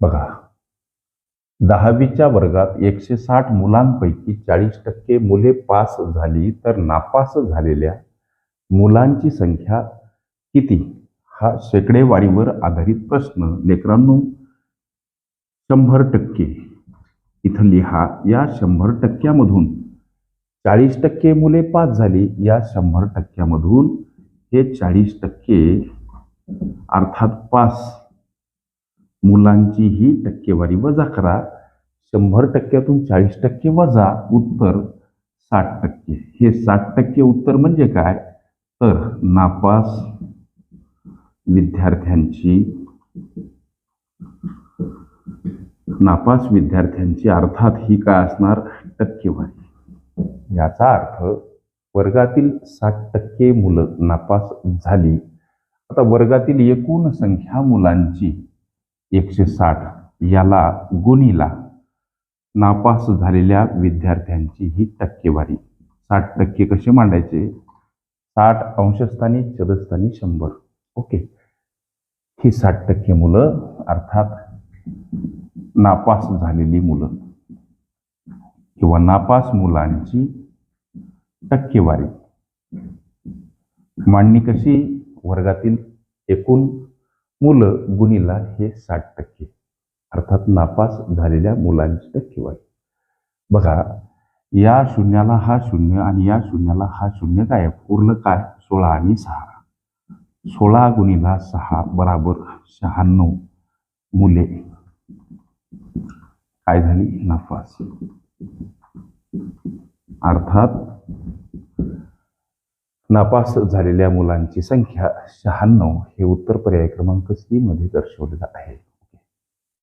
बघा. दहावीच्या वर्गात एकशे साठ मुलांपैकी चाळीस टक्के मुले पास झाली तर नापास झालेल्या मुलांची संख्या किती? हा शेकडेवारीवर आधारित प्रश्न. लेकरांनो शंभर टक्के. इथं लिहा या शंभर टक्क्यामधून चाळीस टक्के मुले पास झाली या शंभर टक्क्यामधून हे चाळीस टक्के अर्थात पास. मुलांची ही टक्केवारी वजा करा. शंभर टक्क्यातून चाळीस टक्के वजा उत्तर साठ टक्के. हे साठ टक्के उत्तर म्हणजे काय? तर नापास विद्यार्थ्यांची नापास विद्यार्थ्यांची अर्थात ही काय असणार? टक्केवारी. याचा अर्थ वर्गातील साठ टक्के मुलं नापास झाली. आता वर्गातील एकूण संख्या मुलांची एकशे साठ याला गुणीला नापास झालेल्या विद्यार्थ्यांची ही टक्केवारी. साठ टक्के कसे मांडायचे? साठ अंशस्थानी चदस्थानी शंभर. ओके. ही साठ टक्के मुलं अर्थात नापास झालेली मुलं किंवा नापास मुलांची टक्केवारी. मांडणी कशी? वर्गातील एकूण मुलं गुणीला हे साठ टक्के अर्थात नापास झालेल्या मुलांची टक्केवारी. बघा या शून्याला हा शून्य आणि या शून्याला हा शून्य काय? पूर्ण काय? सोळा आणि सहा. सोळा गुणीला सहा बराबर शहाण्णव मुले. काय झाली? नापास. अर्थात नापास झालेल्या मुलांची संख्या शहाण्णव हे उत्तर पर्याय क्रमांक सी मध्ये दर्शवलेलं आहे.